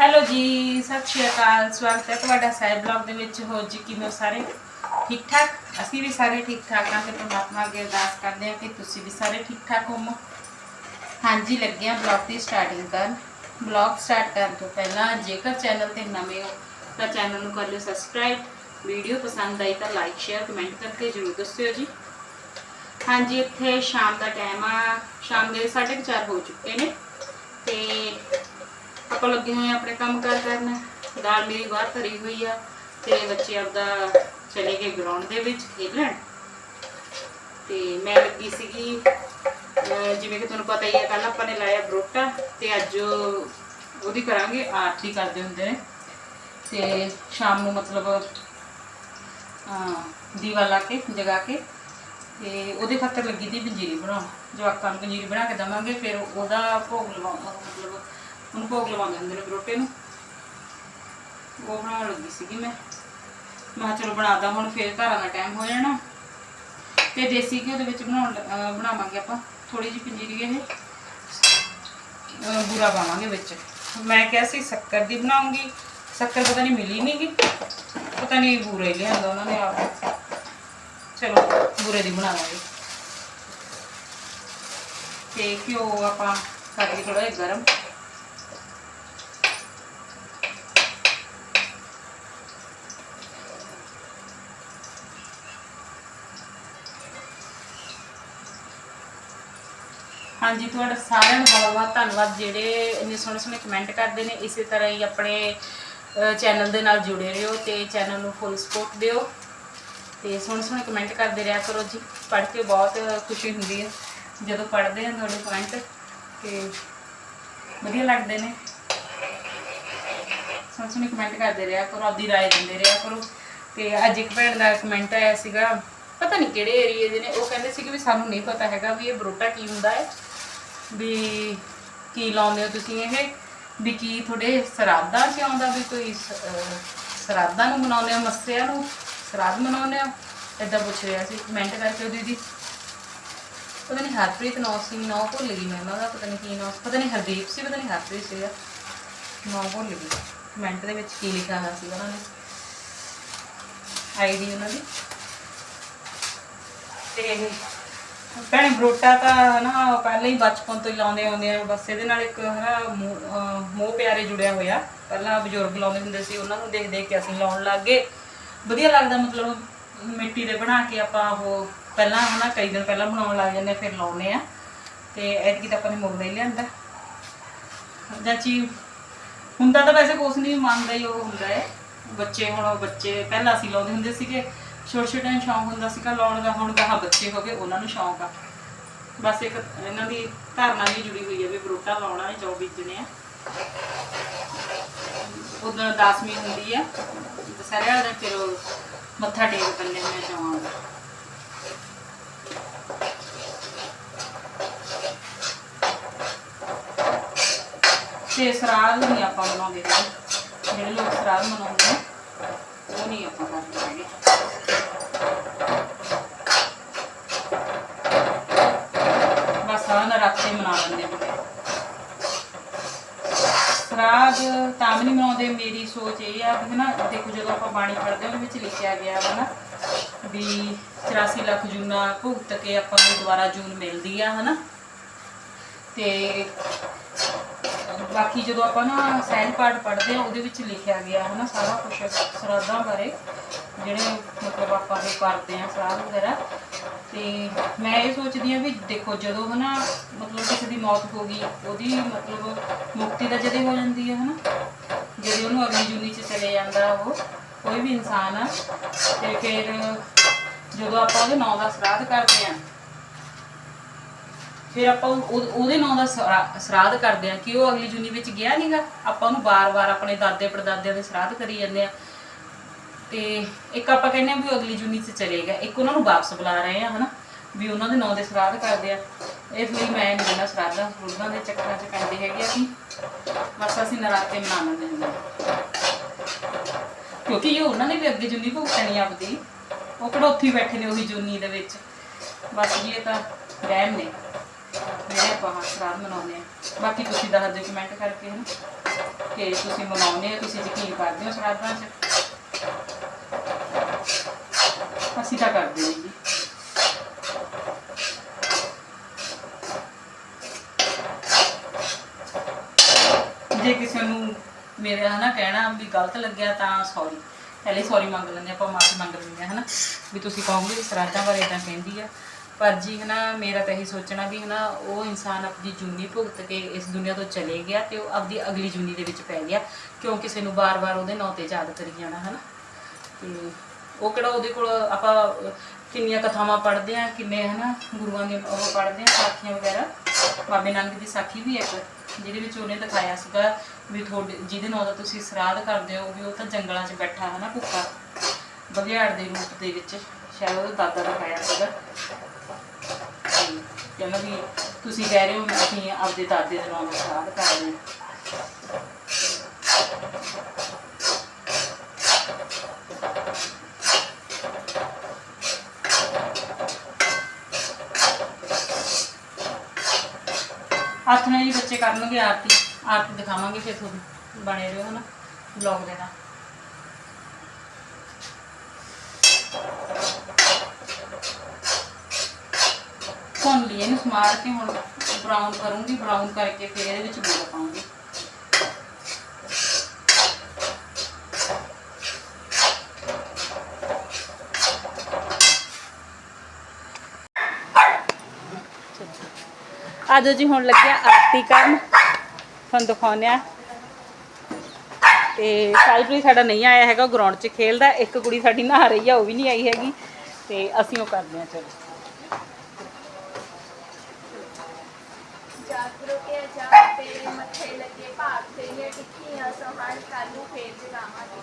Hello ਜੀ, ਸਤਿ ਸ਼੍ਰੀ ਅਕਾਲ। ਸਵਾਗਤ ਹੈ ਤੁਹਾਡਾ ਸਾਇਬ ਬਲੌਗ ਦੇ ਵਿੱਚ। ਹੋ ਜੀ, ਕਿਵੇਂ ਹੋ ਸਾਰੇ? ਠੀਕ ਠਾਕ ਅਸੀਂ ਵੀ ਸਾਰੇ ਠੀਕ ਠਾਕ ਹਾਂ ਤੇ ਪਰਮਾਤਮਾ ਅੱਗੇ ਅਰਦਾਸ ਕਰਦੇ ਹਾਂ ਕਿ ਤੁਸੀਂ ਵੀ ਸਾਰੇ ਠੀਕ ਠਾਕ ਹੋਵੋ। ਹਾਂਜੀ, ਲੱਗੇ ਹਾਂ ਬਲੌਗ ਦੀ ਸਟਾਰਟਿੰਗ ਕਰਨ। ਬਲੌਗ ਸਟਾਰਟ ਕਰਨ ਤੋਂ ਪਹਿਲਾਂ ਜੇਕਰ ਚੈਨਲ ਤੇ ਨਵੇਂ ਹੋ, ਤਾਂ ਚੈਨਲ ਨੂੰ ਕਰ ਲਿਓ ਸਬਸਕ੍ਰਾਈਬ ਵੀਡੀਓ ਪਸੰਦ ਆਈ ਤਾਂ ਲਾਈਕ ਸ਼ੇਅਰ ਕਮੈਂਟ ਕਰਕੇ ਜਰੂਰ ਦੱਸਿਓ ਜੀ। ਹਾਂਜੀ, ਇੱਥੇ ਸ਼ਾਮ ਦਾ ਟਾਈਮ ਆ। ਸ਼ਾਮ ਦੇ 4:30 ਹੋ ਚੁੱਕੇ ਨੇ ਤੇ ਆਪਾਂ ਲੱਗੇ ਹੋਏ ਆ ਆਪਣੇ ਕੰਮ ਕਾਰ ਕਰਨ। ਦਾਲ ਮੇਰੀ ਬਾਹਰ ਧਰੀ ਹੋਈ ਆ ਤੇ ਬੱਚੇ ਆਪਦਾ ਚਲੇ ਗਏ ਗਰਾਊਂਡ ਦੇ ਵਿੱਚ ਖੇਲਣ। ਤੇ ਮੈਂ ਲੱਗੀ ਸੀਗੀ ਜਿਵੇਂ ਕਿ ਤੁਹਾਨੂੰ ਪਤਾ ਹੀ ਹੈ ਕੱਲ ਆਪਾਂ ਨੇ ਲਾਇਆ ਬਰੋਟਾ ਤੇ ਅੱਜ ਉਹਦੀ ਕਰਾਂਗੇ ਆਰਤੀ ਕਰਦੇ ਹੁੰਦੇ ਨੇ। ਤੇ ਸ਼ਾਮ ਨੂੰ ਮਤਲਬ, ਅਹ ਦੀਵਾ ਲਾ ਕੇ, ਜਗਾ ਕੇ ਤੇ ਉਹਦੇ ਖਾਤਰ ਲੱਗੀ ਦੀ ਪੰਜੀਰੀ ਬਣਾਉਣ। ਜਵਾਕਾਂ ਨੂੰ ਪੰਜੀਰੀ ਬਣਾ ਕੇ ਦਵਾਂਗੇ, ਫਿਰ ਉਹਦਾ ਭੋਗ ਲਵਾਉਂ ਮਤਲਬ ਉਹਨੂੰ ਭੋਗ ਲਵਾਉਂਦੇ ਹੁੰਦੇ ਨੇ ਬਰੋਟੇ ਨੂੰ। ਉਹ ਬਣਾਉਣ ਲੱਗੀ ਸੀਗੀ ਮੈਂ। ਮੈਂ ਕਿਹਾ ਚਲੋ ਬਣਾਦਾ ਹੁਣ ਫਿਰ ਘਰਾਂ ਦਾ ਟਾਈਮ ਹੋ ਜਾਣਾ। ਤੇ ਦੇਸੀ ਘਿਓ ਦੇ ਵਿੱਚ ਬਣਾਉਣ ਬਣਾਵਾਂਗੇ ਆਪਾਂ। ਥੋੜੀ ਜਿਹੀ ਪੰਜੀਰੀ ਇਹ। ਅਹ ਪਾਵਾਂਗੇ ਵਿੱਚ। ਮੈਂ ਕਿਹਾ ਸੀ ਸ਼ੱਕਰ ਦੀ ਬਣਾਉਂਗੀ। ਸ਼ੱਕਰ ਪਤਾ ਨਹੀਂ ਮਿਲੀ ਨਹੀਂਗੀ ਪਤਾ ਨਹੀਂ ਬੂਰੇ ਲਿਆਂਦਾ ਉਹਨਾਂ ਨੇ ਆਪ। ਚਲੋ, ਬੂਰੇ ਦੀ ਬਣਾਵਾਂਗੇ। ਤੇ ਘਿਓ ਆਪਾਂ ਕਰਕੇ ਥੋੜਾ ਜਿਹਾ ਗਰਮ। ਹਾਂਜੀ, ਤੁਹਾਡਾ ਸਾਰਿਆਂ ਨੂੰ ਬਹੁਤ ਬਹੁਤ ਧੰਨਵਾਦ। ਜਿਹੜੇ ਇੰਨੇ ਸੋਹਣੇ ਸੋਹਣੇ ਕਮੈਂਟ ਕਰਦੇ ਨੇ, ਇਸੇ ਤਰ੍ਹਾਂ ਹੀ ਆਪਣੇ ਚੈਨਲ ਦੇ ਨਾਲ ਜੁੜੇ ਰਹੋ ਤੇ ਚੈਨਲ ਨੂੰ ਫੁੱਲ ਸਪੋਰਟ ਦਿਓ। ਤੇ ਸੋਹਣੇ ਸੋਹਣੇ ਕਮੈਂਟ ਕਰਦੇ ਰਿਹਾ ਕਰੋ ਜੀ। ਪੜ੍ਹ ਕੇ ਬਹੁਤ ਖੁਸ਼ੀ ਹੁੰਦੀ ਹੈ, ਜਦੋਂ ਪੜ੍ਹਦੇ ਆ ਤੁਹਾਡੇ ਕਮੈਂਟ ਤੇ ਵਧੀਆ ਲੱਗਦੇ ਨੇ। ਸੋਹਣੇ ਸੋਹਣੇ ਕਮੈਂਟ ਕਰਦੇ ਰਿਹਾ ਕਰੋ, ਆਪਦੀ ਰਾਏ ਦਿੰਦੇ ਰਿਹਾ ਕਰੋ। ਤੇ ਅੱਜ ਇੱਕ ਭੈਣ ਦਾ ਕਮੈਂਟ ਆਇਆ ਸੀਗਾ, ਪਤਾ ਨਹੀਂ ਕਿਹੜੇ ਏਰੀਏ ਦੇ ਨੇ, ਉਹ ਕਹਿੰਦੇ ਸੀ ਕਿ ਵੀ ਸਾਨੂੰ ਨਹੀਂ ਪਤਾ ਹੈਗਾ ਵੀ ਇਹ ਬਰੋਟਾ ਕੀ ਹੁੰਦਾ ਹੈ। ਵੀ ਕੀ ਲਾਉਂਦੇ ਹੋ ਤੁਸੀਂ ਇਹ? ਵੀ ਕੀ ਤੁਹਾਡੇ ਸਰਾਧਾਂ ਚ ਆਉਂਦਾ ਵੀ ਕੋਈ ਸਰਾਧਾਂ ਨੂੰ ਮਨਾਉਂਦੇ ਹੋ, ਮੱਸਿਆ ਨੂੰ ਸਰਾਧ ਮਨਾਉਂਦੇ ਹੋ? ਏਦਾਂ ਪੁੱਛ ਰਿਹਾ ਸੀ ਕਮੈਂਟ ਕਰਕੇ ਦੀਦੀ। ਪਤਾ ਨਹੀਂ ਹਰਪ੍ਰੀਤ ਨੌ ਸੀ, ਨੌ ਭੁੱਲ ਗਈ ਮੈਂ ਉਹਨਾਂ ਦਾ, ਪਤਾ ਨਹੀਂ ਕੀ ਨੌ ਪਤਾ ਨਹੀਂ ਹਰਦੀਪ ਸੀ, ਪਤਾ ਨਹੀਂ ਹਰਪ੍ਰੀਤ ਸੀਗਾ ਨੌ ਭੁੱਲ ਗਈ ਕਮੈਂਟ ਦੇ ਵਿੱਚ ਕੀ ਲਿਖਿਆ ਹੋਇਆ ਸੀ ਉਹਨਾਂ ਨੇ? ਆਈਡੀ ਉਹਨਾਂ ਦੀ। ਤੇ ਭੈਣ ਬਰੋਟਾ ਤਾਂ ਹਨਾ ਪਹਿਲਾਂ ਹੀ ਬਚਪਨ ਤੋਂ ਹੀ ਲਾਉਂਦੇ ਆਉਂਦੇ ਆ, ਬਸ ਇਹਦੇ ਨਾਲ ਇੱਕ ਹਨਾ ਮੋਹ ਪਿਆਰੇ ਜੁੜਿਆ ਹੋਇਆ। ਪਹਿਲਾਂ ਬਜ਼ੁਰਗ ਲਾਉਂਦੇ ਹੁੰਦੇ ਸੀ, ਉਹਨਾਂ ਨੂੰ ਦੇਖ ਦੇਖ ਕੇ ਅਸੀਂ ਲਾਉਣ ਲੱਗ ਗਏ। ਵਧੀਆ ਲੱਗਦਾ ਮਤਲਬ ਮਿੱਟੀ ਦੇ ਬਣਾ ਕੇ ਆਪਾਂ ਉਹ ਪਹਿਲਾਂ ਹਨਾ ਕਈ ਦਿਨ ਪਹਿਲਾਂ ਬਣਾਉਣ ਲੱਗ ਜਾਂਦੇ ਫਿਰ ਲਾਉਨੇ ਆ। ਤੇ ਐਤਕੀ ਤਾਂ ਆਪਾਂ ਨੇ ਮੁੱਲ ਹੀ ਲਿਆਂਦਾ। ਚਾਚੀ ਹੁੰਦਾ ਤਾਂ ਵੈਸੇ ਕੁਛ ਨਹੀਂ ਮੰਨਦਾ ਹੀ ਉਹ ਹੁੰਦਾ ਹੈ। ਬੱਚੇ ਹੁਣ, ਬੱਚੇ ਪਹਿਲਾਂ ਅਸੀਂ ਲਾਉਂਦੇ ਹੁੰਦੇ ਸੀਗੇ। ਛੋਟੇ ਛੋਟੇ ਨੂੰ ਸ਼ੌਂਕ ਹੁੰਦਾ ਸੀਗਾ, ਲਾਉਣ ਦਾ, ਹੁਣ ਗਾਹਾਂ ਬੱਚੇ ਹੋ ਗਏ, ਉਹਨਾਂ ਨੂੰ ਸ਼ੌਂਕ ਆ। ਬਸ ਇੱਕ ਇਹਨਾਂ ਦੀ ਧਾਰਨਾ ਵੀ ਜੁੜੀ ਹੋਈ ਹੈ ਵੀ ਬਰੋਟਾ ਲਾਉਣਾ ਹੈ ਜੋ ਬੀਜਣੇ ਆ। ਉਦੋਂ ਦਸਵੀਂ ਹੁੰਦੀ ਆ, ਦਸਹਿਰੇ ਵਾਲੇ ਦਿਨ ਫਿਰ ਮੱਥਾ ਟੇਕ ਕੰਨੇ ਮੈਂ ਜਾਵਾਂਗਾ ਤੇ ਸਰਾਧ ਨਹੀਂ ਆਪਾਂ ਬਣਾਉਂਦੇ ਜਿਹੜੇ ਲੋਕ ਸਰਾਧ ਮਨਾਉਂਦੇ ਨੇ, ਉਹ ਨਹੀਂ ਆਪਾਂ ਕਰਦੇ ਹੈਗੇ ਬਸ ਆ ਨਰਾਤੇ ਮਨਾ ਲੈਂਦੇ ਨੇ ਸਰਾਧ ਤਾਂ ਨਹੀਂ ਮਨਾਉਂਦੇ ਮੇਰੀ ਸੋਚ ਇਹ ਆ ਵੀ ਹਨਾ, ਦੇਖੋ ਜਦੋਂ ਆਪਾਂ ਬਾਣੀ ਪੜ੍ਹਦੇ ਹਾਂ ਉਹਦੇ ਵਿੱਚ ਲਿਖਿਆ ਗਿਆ ਵਾ ਨਾ ਵੀ 84 ਲੱਖ ਜੂਨਾ ਭੁਗਤ ਕੇ ਆਪਾਂ ਨੂੰ ਦੁਬਾਰਾ ਜੂਨ ਮਿਲਦੀ ਆ, ਹਨਾ। ਤੇ ਬਾਕੀ ਜਦੋਂ ਆਪਾਂ ਨਾ ਸਹਿਜ ਪਾਠ ਪੜ੍ਹਦੇ ਆ, ਉਹਦੇ ਵਿੱਚ ਲਿਖਿਆ ਗਿਆ ਹਨਾ ਸਾਰਾ ਕੁਝ ਸ਼ਰਾਧਾਂ ਬਾਰੇ, ਜਿਹੜੇ ਮਤਲਬ ਆਪਾਂ ਇਹ ਕਰਦੇ ਆ ਸ਼ਰਾਧ ਵਗੈਰਾ। ਤੇ ਮੈਂ ਇਹ ਸੋਚਦੀ ਆ ਵੀ ਦੇਖੋ ਜਦੋਂ ਹਨਾ ਮਤਲਬ ਕਿਸੇ ਦੀ ਮੌਤ ਹੋ ਗਈ, ਉਹਦੀ ਮਤਲਬ ਮੁਕਤੀ ਤਾਂ ਜਦੇ ਹੋ ਜਾਂਦੀ ਹੈ ਹਨਾ। ਜਦੋਂ ਉਹਨੂੰ ਅਗਲੀ ਜੁਨੀ 'ਚ ਚਲੇ ਜਾਂਦਾ ਉਹ, ਕੋਈ ਵੀ ਇਨਸਾਨ ਆ, ਤੇ ਫਿਰ ਜਦੋਂ ਆਪਾਂ ਉਹਦੇ ਨਾਂ ਦਾ ਸ਼ਰਾਧ ਕਰਦੇ ਆ ਫਿਰ ਆਪਾਂ ਉਹ- ਉਹਦੇ ਨਾਂ ਦਾ ਸ਼ਰਾਧ ਕਰਦੇ ਆ ਕਿ ਉਹ ਅਗਲੀ ਜੁਨੀ ਵਿੱਚ ਗਿਆ ਨਹੀਂਗਾ ਆਪਾਂ ਉਹਨੂੰ ਬਾਰ-ਬਾਰ ਆਪਣੇ ਦਾਦੇ ਪੜਦਾਦਿਆਂ ਦੇ ਸ਼ਰਾਧ ਕਰੀ ਜਾਂਦੇ ਆ ਤੇ ਇੱਕ ਆਪਾਂ ਕਹਿੰਦੇ ਆ ਵੀ ਉਹ ਅਗਲੀ ਜੁਨੀ 'ਚ ਚਲੇਗਾ ਇੱਕ ਉਹਨਾਂ ਨੂੰ ਵਾਪਸ ਬੁਲਾ ਰਹੇ ਆ ਹਨਾ? ਵੀ ਉਹਨਾਂ ਦੇ ਨਾਂ ਦੇ ਸ਼ਰਾਧ ਕਰਦੇ ਆ। ਇਸ ਲਈ ਮੈਂ ਨਹੀਂ ਨਾ ਸ਼ਰਾਧਾਂ ਸ਼ਰੂਧਾਂ ਦੇ ਚੱਕਰਾਂ 'ਚ ਪੈਂਦੇ ਹੈਗੇ ਅਸੀਂ। ਬਸ ਅਸੀਂ ਨਰਾਤੇ ਮਨਾ ਲੈਂਦੇ ਹੁੰਦੇ ਹਾਂ। ਕਿਉਂਕਿ ਇਹ ਉਹਨਾਂ ਨੇ ਵੀ ਅੱਗੇ ਜੁਨੀ ਭੁਗਤਣੀ ਆਪਦੀ। ਉਹ ਕਿਹੜਾ ਉੱਥੇ ਬੈਠੇ ਨੇ ਉਹੀ ਜੁਨੀ ਦੇ ਵਿੱਚ। ਬਸ ਜੀ, ਇਹ ਤਾਂ ਵਹਿਮ ਨੇ। ਜਿਹੜੇ ਆਪਾਂ ਸ਼ਰਾਧ ਮਨਾਉਂਦੇ ਆ ਬਾਕੀ ਤੁਸੀਂ ਦੱਸ ਦਿਓ ਕਮੈਂਟ ਕਰਕੇ, ਹਨਾ? ਕਿ ਤੁਸੀਂ ਮਨਾਉਂਦੇ ਹੋ, ਤੁਸੀਂ ਯਕੀਨ ਕਰਦੇ ਹੋ ਸ਼ਰਾਧਾਂ 'ਚ? ਅਸੀਂ ਤਾਂ ਕਰਦੇ ਹਾਂ ਜੀ ਜੇ ਕਿਸੇ ਨੂੰ ਮੇਰੇ ਹਨਾ ਕਹਿਣਾ ਵੀ ਗਲਤ ਲੱਗਿਆ ਤਾਂ ਸੌਰੀ ਪਹਿਲੇ ਸੌਰੀ ਮੰਗ ਲੈਂਦੇ ਆਪਾਂ ਮਾਫੀ ਮੰਗ ਲੈਂਦੇ ਹਾਂ, ਹਨਾ? ਵੀ ਤੁਸੀਂ ਕਹੋਗੇ ਵੀ ਸਰਾਧਾਂ ਬਾਰੇ ਇਦਾਂ ਕਹਿੰਦੀ ਆ। ਪਰ ਜੀ ਹਨਾ, ਮੇਰਾ ਤਾਂ ਇਹੀ ਸੋਚਣਾ ਵੀ ਹਨਾ, ਉਹ ਇਨਸਾਨ ਆਪਣੀ ਜੂਨੀ ਭੁਗਤ ਕੇ ਇਸ ਦੁਨੀਆ ਤੋਂ ਚਲੇ ਗਿਆ ਤੇ ਉਹ ਆਪਦੀ ਅਗਲੀ ਜੂਨੀ ਦੇ ਵਿੱਚ ਪੈ ਗਿਆ। ਕਿਉਂ ਕਿਸੇ ਨੂੰ ਬਾਰ-ਬਾਰ ਉਹਦੇ ਨਾਂ ਤੇ ਯਾਦ ਕਰੀ ਜਾਣਾ, ਹਨਾ? ਤੇ ਉਹ ਕਿਹੜਾ ਉਹਦੇ ਕੋਲ ਆਪਾਂ ਕਿੰਨੀਆਂ ਕਥਾਵਾਂ ਪੜ੍ਹਦੇ ਆ ਕਿੰਨੇ, ਹਨਾ, ਗੁਰੂਆਂ ਦੇ ਉਹ ਪੜ੍ਹਦੇ ਆ ਸਾਖੀਆਂ ਵਗੈਰਾ। ਬਾਬੇ ਨਾਨਕ ਦੀ ਸਾਖੀ ਵੀ ਇੱਕ, ਜਿਹਦੇ ਵਿੱਚ ਉਹਨੇ ਦਿਖਾਇਆ ਸੀਗਾ ਵੀ ਤੁਹਾਡੇ, ਜਿਹਦੇ ਨਾਲ ਤੁਸੀਂ ਸਰਾਧ ਕਰਦੇ ਹੋ ਵੀ ਉਹ ਤਾਂ ਜੰਗਲਾਂ 'ਚ ਬੈਠਾ, ਹਨਾ, ਭੁੱਖਾ, ਬਘਿਆੜ ਦੇ ਰੂਪ ਦੇ ਵਿੱਚ, ਸ਼ਾਇਦ ਉਹਦਾ ਦਾਦਾ ਦਿਖਾਇਆ ਸੀਗਾ। ਕਹਿੰਦਾ ਵੀ ਤੁਸੀਂ ਕਹਿ ਰਹੇ ਹੋ ਵੀ ਅਸੀਂ ਆਪਦੇ ਦਾਦੇ ਦੇ ਨਾਮ ਦਾ ਸਰਾਧ ਕਰਦੇ ਹਾਂ। ਹੱਥ ਨਾਲ ਹੀ ਬੱਚੇ ਕਰਨਗੇ ਆਰਤੀ ਆਰਤੀ ਦਿਖਾਵਾਂਗੇ ਫਿਰ ਤੁਹਾਨੂੰ, ਬਣੇ ਰਹੋ ਹਨਾ ਬਲੌਗ ਦੇ ਨਾਲ। ਭੁੰਨ ਲਈ ਇਹਨੂੰ ਸਮਾਰ ਕੇ ਹੁਣ ਬਰਾਊਨ ਕਰੂੰਗੀ ਬਰਾਊਨ ਕਰਕੇ ਫਿਰ ਇਹਦੇ ਵਿੱਚ ਗੁੜ ਪਾਉਂਗੀ। ਆਜੋ ਜੀ, ਹੁਣ ਲੱਗਿਆ ਆਰਤੀ ਕਰਨ। ਤੁਹਾਨੂੰ ਦਿਖਾਉਂਦੇ ਆ ਤੇ ਸਾਈਪਰੀ ਸਾਡਾ ਨਹੀਂ ਆਇਆ ਹੈਗਾ ਗਰਾਊਂਡ 'ਚ ਖੇਲਦਾ। ਇੱਕ ਕੁੜੀ ਸਾਡੀ ਨਹਾ ਰਹੀ ਆ, ਉਹ ਵੀ ਨਹੀਂ ਆਈ ਹੈਗੀ। ਤੇ ਅਸੀਂ ਉਹ ਕਰਦੇ ਆ ਚਲੋ। ਟਿੱਕੀਆਂ ਸੋਹਣ ਕਾਲੂ ਫੇਰ ਜਗਾਵਾਂਗੇ।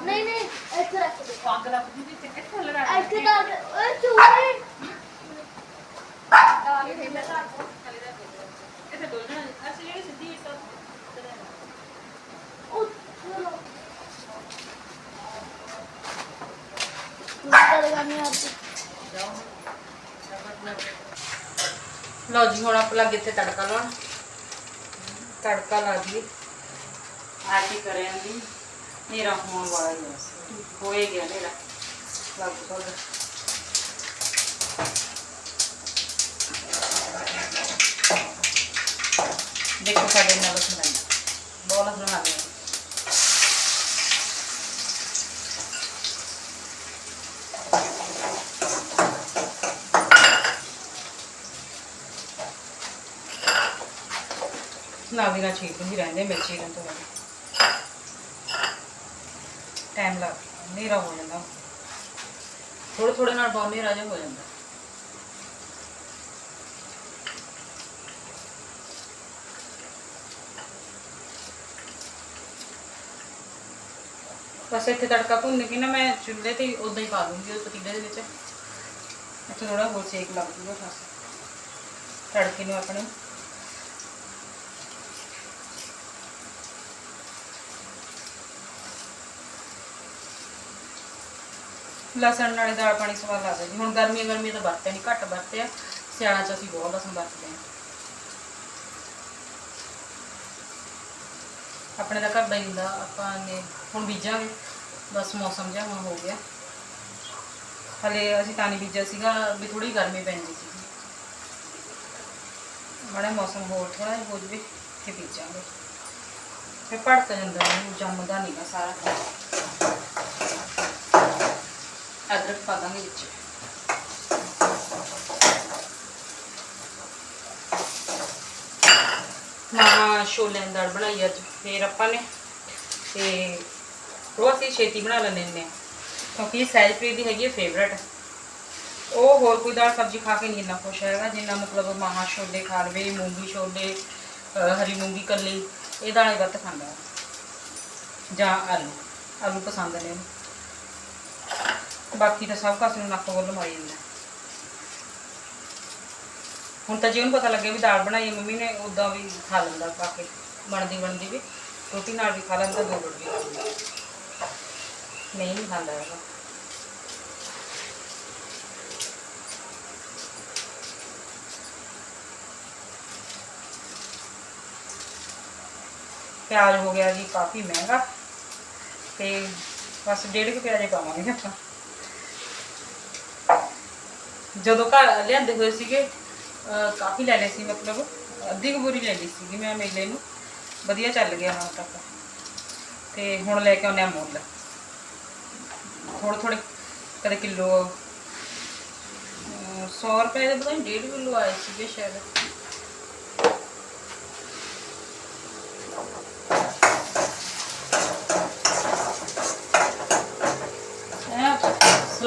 ਨਹੀਂ ਨਹੀਂ ਇੱਥੇ ਰੱਖ ਦੇ। ਪੱਗ ਰੱਖਦੀ ਵੀ ਤੇ ਕਿੱਥੇ ਲੜਾ ਇੱਥੇ ਕਰ ਦੇ ਓਏ ਚੂਹੇ ਇੱਥੇ ਡੋਲਣਾ ਅਸੀਂ ਜਿਹੜੀ ਸਿੱਧੀ ਇੱਟ ਉੱਥੇ ਲੋ ਤੂੰ ਕਰ ਲਗਾਨੀ ਆਪ ਲਓ ਜੀ ਹੁਣ ਆਪਾਂ ਲੱਗੇ ਇੱਥੇ ਤੜਕਾ ਲਾਉਣ। ਤੜਕਾ ਲਾ ਜੀ ਆਰਤੀ ਕਰਿਆ ਦੀ ਮੇਰਾ ਹੋਣ ਵਾਲਾ ਹੀ। ਹੋਏ ਗਿਆ ਮੇਰਾ ਲਗਭਗ ਦੇਖੋ ਸਾਡੇ ਨਾਲ ਸੁਣਾਈ ਬਹੁਤ ਸੁਣਾ ਨਾਲ ਦੀ ਨਾਲ ਛੀਟ ਰਹਿੰਦੇ ਮਿਰਚ ਚੀਰਨ ਤੋਂ ਬਾਅਦ ਟਾਈਮ ਲੱਗ ਹਨੇਰਾ ਹੋ ਜਾਂਦਾ। ਥੋੜੇ ਥੋੜੇ ਨਾਲ ਬਹੁਤ ਹਨੇਰਾ ਜਿਹਾ ਹੋ ਜਾਂਦਾ। ਬਸ ਇੱਥੇ ਤੜਕਾ ਭੁੰਨ ਕੇ ਨਾ ਮੈਂ ਚੁੱਲ੍ਹੇ ਤੇ ਉਦਾਂ ਹੀ ਪਾ ਦੂੰਗੀ ਉਹ ਪਤੀਲੇ ਦੇ ਵਿੱਚ। ਇੱਥੇ ਥੋੜਾ ਹੋਰ ਸੇਕ ਲੱਗ ਜੂਗਾ ਖਾਸ ਤੜਕੇ ਨੂੰ ਆਪਣੇ ਲਸਣ ਨਾਲੇ ਦਾਲ ਪਾਣੀ ਸਵਾਦ ਲੱਗਦਾ ਜੀ। ਹੁਣ ਗਰਮੀ ਗਰਮੀ ਤਾਂ ਵਰਤੇ ਨਹੀਂ ਘੱਟ ਵਰਤੇ ਆ। ਸਿਆਲਾਂ 'ਚ ਅਸੀਂ ਬਹੁਤ ਲਸਣ ਵਰਤਦੇ ਹਾਂ ਆਪਣੇ ਦਾ ਘਰ ਦਾ ਹੀ ਹੁੰਦਾ, ਆਪਾਂ ਨੇ ਹੁਣ ਬੀਜਾਂਗੇ। ਬਸ ਮੌਸਮ ਜਿਹਾ ਹੁਣ ਹੋ ਗਿਆ। ਹਲੇ ਅਸੀਂ ਤਾਂ ਨਹੀਂ ਬੀਜਿਆ ਸੀਗਾ, ਵੀ ਥੋੜੀ ਗਰਮੀ ਪੈਂਦੀ ਸੀ। ਮਾੜਾ ਮੌਸਮ ਹੋਰ ਥੋੜਾ ਜਿਹਾ ਹੋ ਜਵੇ ਤੇ ਬੀਜਾਂਗੇ। ਫਿਰ ਭੜਕ ਜਾਂਦਾ ਉਹ ਜੰਮਦਾ ਨਹੀਂਗਾ ਸਾਰਾ ਅਦਰਕ ਪਾ ਦਾਂਗੇ ਵਿੱਚ। ਮਾਂ ਛੋਲਿਆਂ ਦੀ ਦਾਲ ਬਣਾਈ ਅੱਜ, ਫੇਰ ਆਪਾਂ ਨੇ ਤੇ ਉਹ ਅਸੀਂ ਛੇਤੀ ਬਣਾ ਲੈਂਦੇ ਹਾਂ ਕਿਉਂਕਿ ਸੈਲਪ੍ਰੀਤ ਦੀ ਹੈਗੀ ਹੈ ਫੇਵਰਟ ਉਹ ਹੋਰ ਕੋਈ ਦਾਲ ਸਬਜ਼ੀ ਖਾ ਕੇ ਨਹੀਂ ਇੰਨਾ ਖੁਸ਼ ਹੈਗਾ, ਜਿੰਨਾ ਮਤਲਬ ਮਾਂ ਛੋਲੇ ਖਾ ਲਵੇ, ਮੂੰਗੀ ਛੋਲੇ ਹਰੀ ਮੂੰਗੀ ਕੱਲੀ, ਇਹ ਦਾਲਾਂ ਵੱਧ ਖਾਂਦਾ ਜਾਂ ਆਲੂ ਆਲੂ ਪਸੰਦ ਨੇ। ਉਹਨੂੰ ਬਾਕੀ ਤਾਂ ਸਭ ਕਾਸ ਨੂੰ ਨੱਕ ਵੱਲ ਮਾਰੀ ਜਾਂਦਾ। ਹੁਣ ਤਾਂ ਜੇ ਉਹਨੂੰ ਪਤਾ ਲੱਗੇ ਵੀ ਦਾਲ ਬਣਾਈ ਮੰਮੀ ਨੇ ਉਦਾਂ ਵੀ ਖਾ ਲੈਂਦਾ, ਪਾ ਕੇ ਬਣਦੀ ਬਣਦੀ ਵੀ। ਰੋਟੀ ਨਾਲ ਵੀ ਖਾ ਲੈਂਦਾ, ਦੋ ਰੋਟੀ ਖਾ ਨਹੀਂ ਖਾਂਦਾ ਹੈਗਾ। ਪਿਆਜ਼ ਹੋ ਗਿਆ ਜੀ, ਕਾਫੀ ਮਹਿੰਗਾ। ਤੇ ਬਸ ਡੇਢ ਕੁ ਪਿਆਜ਼ੇ ਪਾਵਾਂਗੇ ਆਪਾਂ। ਜਦੋਂ ਘਰ ਲਿਆਂਦੇ ਹੋਏ ਸੀਗੇ ਕਾਫੀ ਲੈ ਲਏ ਸੀ, ਮਤਲਬ ਅੱਧੀ ਕੁ ਬੋਰੀ ਲੈ ਲਈ ਸੀਗੀ ਮੈਂ ਮੇਲੇ ਨੂੰ। ਵਧੀਆ ਚੱਲ ਗਿਆ ਹੁਣ ਤੱਕ। ਤੇ ਹੁਣ ਲੈ ਕੇ ਆਉਂਦੇ ਆ ਮੁੱਲ। ਥੋੜੇ ਥੋੜੇ ਕਦੇ ਕਿਲੋ 100 ਰੁਪਏ ਦੇ ਪਤਾ ਨਹੀਂ ਡੇਢ ਕਿਲੋ ਆਏ ਸੀਗੇ ਸ਼ਾਇਦ ਇਹ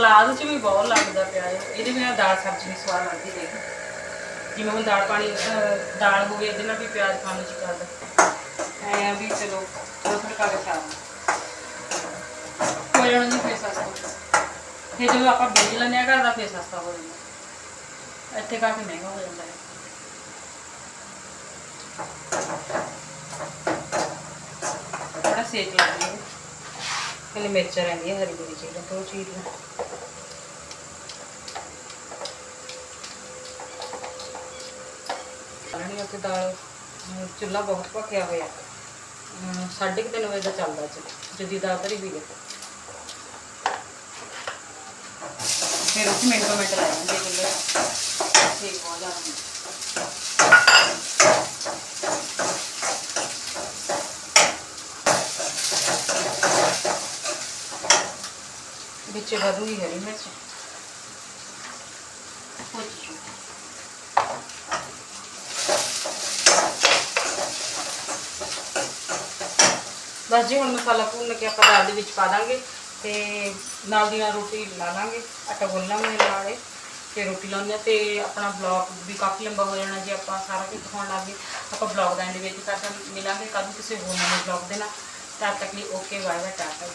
ਸਲਾਦ 'ਚ ਵੀ ਬਹੁਤ ਲੱਗਦਾ ਪਿਆ ਹੈ। ਇਹਦੇ ਬਿਨਾਂ ਦਾਲ ਸਬਜ਼ੀ ਨਹੀਂ ਸਵਾਦ ਲੱਗਦੀ ਦੇਖ ਜਿਵੇਂ ਹੁਣ ਦਾਲ ਪਾਣੀ ਅਹ, ਦਾਲ ਹੋਵੇ ਇਹਦੇ ਨਾਲ ਵੀ ਪਿਆਜ਼ ਖਾਣ ਨੂੰ ਜੀ ਕਰਦਾ ਐ ਆ ਵੀ ਚਲੋ ਥੋੜਾ ਥੋੜਾ ਖਾ ਖਾ ਹੋ ਜਾਣਾ ਨਹੀਂ ਫੇਰ ਸਸਤਾ। ਫਿਰ ਜਦੋਂ ਆਪਾਂ ਵੇਚ ਲੈਂਦੇ ਆ ਘਰ ਦਾ ਫੇਰ ਸਸਤਾ ਹੋ ਜਾਂਦਾ। ਇੱਥੇ ਕਾਫੀ ਮਹਿੰਗਾ ਹੋ ਜਾਂਦਾ ਹੈ। ਥੋੜਾ ਸੇਕ ਲਾ ਲਈਏ ਇਹਨੇ ਮਿਰਚਾਂ ਰਹਿੰਦੀਆਂ ਹਰੀ ਹਰੀ ਚੀਜ਼ਾਂ ਤੋਂ ਚੀਜ਼ ਨੂੰ ਲੈਣੀ ਤੇ ਦਾਲ ਚੁੱਲ੍ਹਾ ਬਹੁਤ ਭੱਕਿਆ ਹੋਇਆ। ਸਾਢੇ ਕੁ ਤਿੰਨ ਵਜੇ ਦਾ ਚੱਲਦਾ ਅੱਜ। ਜਦੀ ਦਾਲ ਧਰੀ ਵੀ ਹੈ ਫਿਰ ਉਸ ਮਿੰਟ ਤੋਂ ਮਿੰਟ ਲੈ ਚੁੱਲ੍ਹੇ ਠੀਕ ਹੋ ਜਾਂਦਾ ਵਿੱਚ ਵਧੂਗੀ ਹਰੀ ਮਿਰਚ। ਬਸ ਜੀ, ਹੁਣ ਮਸਾਲਾ ਭੁੰਨ ਕੇ ਆਪਾਂ ਦਾਲ ਦੇ ਵਿੱਚ ਪਾ ਦਾਂਗੇ ਤੇ ਨਾਲ ਦੀ ਨਾਲ ਰੋਟੀ ਲਾ ਲਾਂਗੇ। ਆਟਾ ਗੁੰਨ ਲਾਂਗੇ ਨਾਲੇ ਤੇ ਰੋਟੀ ਲਾਉਂਦੇ ਹਾਂ ਤੇ ਆਪਣਾ ਬਲੌਗ ਵੀ ਕਾਫੀ ਲੰਬਾ ਹੋ ਜਾਣਾ ਜੇ ਆਪਾਂ ਸਾਰਾ ਕੁਝ ਦਿਖਾਉਣ ਲੱਗੇ ਆਪਾਂ ਬਲੌਗ ਦਾ ਐਂਡ ਵਿੱਚ ਕਰਦਾ ਮਿਲਾਂਗੇ। ਕੱਲ ਕਿਸੇ ਹੋਰ ਨਵੇਂ ਬਲੌਗ ਦੇ ਨਾਲ। ਤਦ ਤੱਕ ਲਈ ਓਕੇ ਬਾਏ ਬਾਏ ਟਾਟਾ